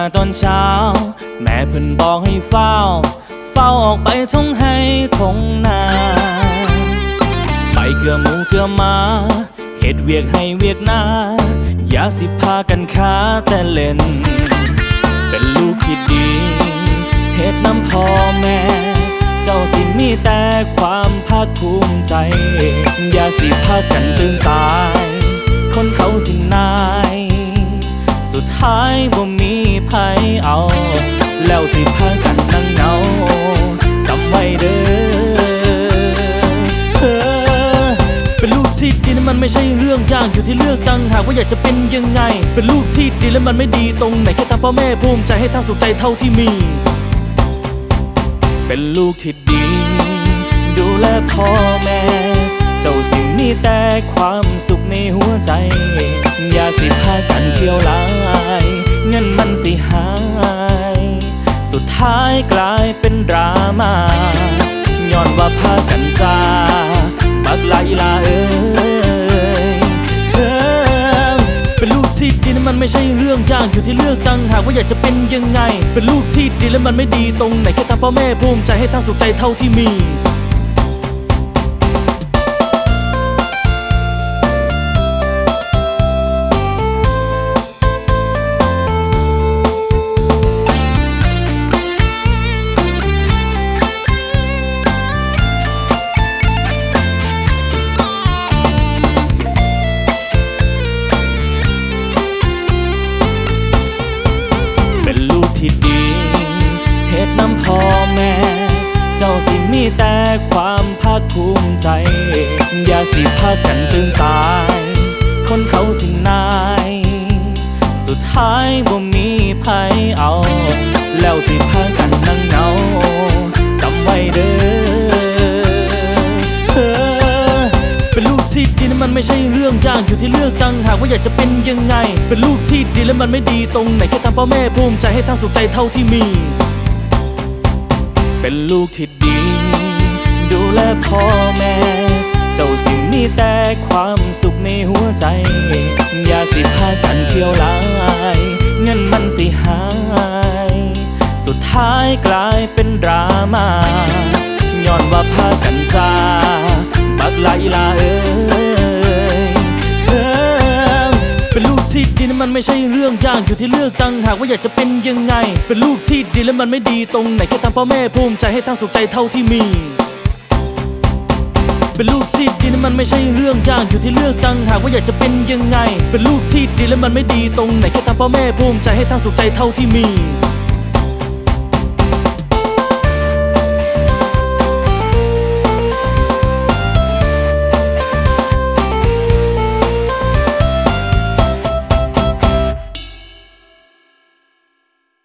าตอนเช้า แม่พันบอกให้เฝ้า เฝ้าออกไปท่องให้ทงนา ไปเกือหมูเกือมาเฮ็ดเวียกให้เวียกนาอย่าสิพากันค้าแต่เล่น เป็นลูกที่ดีเฮ็ดน้ำพ่อแม่ เจ้าสิมีแต่ความภาคภูมิใจ อย่าสิพากันตื่นสาย คนเขาสินาย สุดท้ายบ่มี สิพากันนั่งเงาจำไว้เด้อเออเป็นลูกที่ดีนั้นมันไม่ใช่เรื่องยากอยู่ที่เลือกตั้งหากว่าอยากจะเป็นยังไง เป็นลูกที่ดีแล้วมันไม่ดีตรงไหนแค่ทำพ่อแม่ภูมิใจให้ท่าสุขใจเท่าที่มี เป็นลูกที่ดี ดูแลพ่อแม่ เจ้าสิ่งมีแต่ความสุขในหัวใจ อย่าสิพากันเที่ยวลาย ดราม่าย้อนว่าพากันซาบักลาอีลาเอ้ยเออเป็นลูกที่ดีนั้นมันไม่ใช่เรื่องยากอยู่ที่เลือกตั้งหากว่าอยากจะเป็นยังไง เป็นลูกที่ดีแล้วมันไม่ดีตรงไหนแค่ทำพ่อแม่ภูมิใจให้ทางสุขใจเท่าที่มี ความภาคภูมิใจ อย่าสิพากันตื่นสาย คนเขาสินาย สุดท้ายบ่มีไผเอา แล้วสิพากันนั่งเงาจำไว้เด้อเออเป็นลูกที่ดีนั้นมันไม่ใช่เรื่องยากอยู่ที่เลือกตั้งหากว่าอยากจะเป็นยังไง เป็นลูกที่ดีแล้วมันไม่ดีตรงไหนแค่ทำพ่อแม่ภูมิใจให้ทางสุขใจเท่าที่มี เป็นลูกที่ดี และพ่อแม่ เจ้าสิ่งมีแต่ความสุขในหัวใจ อย่าสิพากันเที่ยวลาย เงินมันสิหาย สุดท้ายกลายเป็นดราม่าย้อนว่าพากันซาบักลาอีลาเอ้ยเอ้ยเป็นลูกที่ดีนั้นมันไม่ใช่เรื่องยากอยู่ที่เลือกตั้งหากว่าอยากจะเป็นยังไง เป็นลูกที่ดีแล้วมันไม่ดีตรงไหนแค่ทำพ่อแม่ภูมิใจให้ทางสุขใจเท่าที่มี เป็นลูกที่ดีนั้นมันไม่ใช่เรื่องยากอยู่ที่เลือกตั้งหากว่าอยากจะเป็นยังไง เป็นลูกที่ดีแล้วมันไม่ดีตรงไหนแค่ทำพ่อแม่ภูมิใจให้ทางสุขใจเท่าที่มี